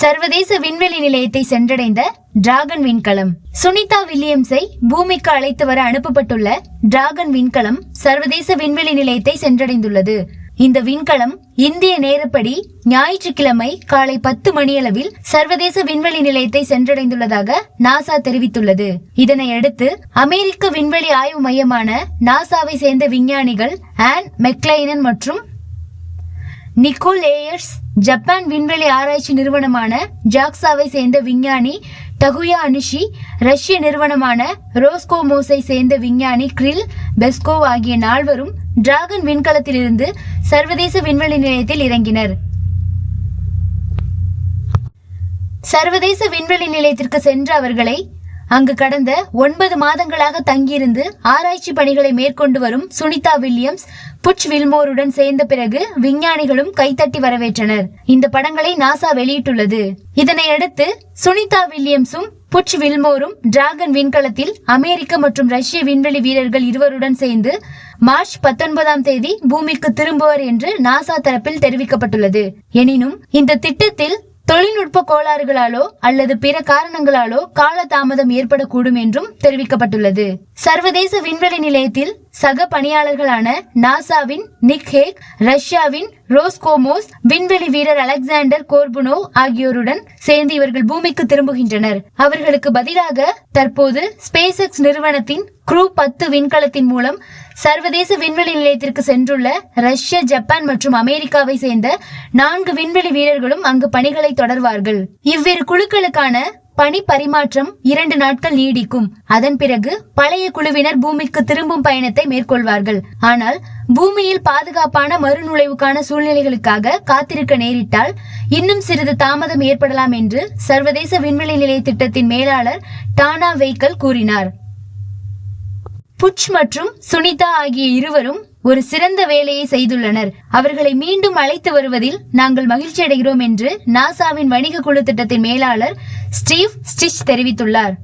சர்வதேச விண்வெளி நிலையத்தை சென்றடைந்த டிராகன் விண்கலம். சுனிதா வில்லியம்ஸை பூமிக்கு அழைத்து வர அனுப்பப்பட்டுள்ள டிராகன் விண்கலம் சர்வதேச விண்வெளி நிலையத்தை சென்றடைந்துள்ளது. இந்த விண்கலம் இந்திய நேரப்படி ஞாயிற்றுக்கிழமை காலை பத்து மணியளவில் சர்வதேச விண்வெளி நிலையத்தை சென்றடைந்துள்ளதாக நாசா தெரிவித்துள்ளது. இதனையடுத்து அமெரிக்க விண்வெளி ஆய்வு மையமான நாசாவை சேர்ந்த விஞ்ஞானிகள் ஆன் மெக்லைனன் மற்றும் நிக்கோல் ஏயர்ஸ் ஜப்பான் விண்வெளி ஆராய்ச்சி நிறுவனமான ஜாக்சாவை சேர்ந்த விஞ்ஞானி டகுயா அனுஷி ரஷ்ய நிறுவனமான ரோஸ்கோமோஸை சேர்ந்த விஞ்ஞானி கிரில் பெஸ்கோவ் ஆகிய நால்வரும் டிராகன் விண்கலத்திலிருந்து சர்வதேச விண்வெளி நிலையத்தில் இறங்கினர். சர்வதேச விண்வெளி நிலையத்திற்கு சென்ற அவர்களை அங்கு கடந்த ஒன்பது மாதங்களாக தங்கியிருந்து ஆராய்ச்சி பணிகளை மேற்கொண்டு வரும் சுனிதா வில்லியம்ஸ் புட்ச் வில்மோருடன் சேர்ந்த பிறகு விஞ்ஞானிகளும் கைத்தட்டி வரவேற்றனர். இந்த படங்களை நாசா வெளியிட்டுள்ளது. இதனையடுத்து சுனிதா வில்லியம்ஸும் புட்ச் வில்மோரும் டிராகன் விண்கலத்தில் அமெரிக்க மற்றும் ரஷ்ய விண்வெளி வீரர்கள் இருவருடன் சேர்ந்து மார்ச் பத்தொன்பதாம் தேதி பூமிக்கு திரும்புவர் என்று நாசா தரப்பில் தெரிவிக்கப்பட்டுள்ளது. எனினும் இந்த திட்டத்தில் தொழில்நுட்ப கோளாறுகளாலோ அல்லது பிற காரணங்களாலோ கால தாமதம் ஏற்படக்கூடும் என்றும் தெரிவிக்கப்பட்டுள்ளது. சர்வதேச விண்வெளி நிலையத்தில் சக பணியாளர்களான நாசாவின் நிக் ஹேக் ரஷ்யாவின் ரோஸ்கோமோஸ் விண்வெளி வீரர் அலெக்சாண்டர் கோர்புனோ ஆகியோருடன் சேர்ந்து இவர்கள் பூமிக்கு திரும்புகின்றனர். அவர்களுக்கு பதிலாக தற்போது ஸ்பேஸ் எக்ஸ் நிறுவனத்தின் குரூ பத்து விண்கலத்தின் மூலம் சர்வதேச விண்வெளி நிலையத்திற்கு சென்றுள்ள ரஷ்ய ஜப்பான் மற்றும் அமெரிக்காவை சேர்ந்த நான்கு விண்வெளி வீரர்களும் அங்கு பணிகளை தொடர்வார்கள். இவ்விரு குழுக்களுக்கான பணி பரிமாற்றம் இரண்டு நாட்கள் நீடிக்கும். அதன் பிறகு பழைய குழுவினர் பூமிக்கு திரும்பும் பயணத்தை மேற்கொள்வார்கள். ஆனால் பூமியில் பாதுகாப்பான மறுநுழைவுக்கான சூழ்நிலைகளுக்காக காத்திருக்க நேரிட்டால் இன்னும் சிறிது தாமதம் ஏற்படலாம் என்று சர்வதேச விண்வெளி நிலைய திட்டத்தின் மேலாளர் டானா வெய்கல் கூறினார். புட்ச் மற்றும் சுனிதா ஆகிய இருவரும் ஒரு சிறந்த வேலையை செய்துள்ளனர். அவர்களை மீண்டும் அழைத்து வருவதில் நாங்கள் மகிழ்ச்சி அடைகிறோம் என்று நாசாவின் வணிக குழு திட்டத்தின் மேலாளர் ஸ்டீவ் ஸ்டிச் தெரிவித்துள்ளார்.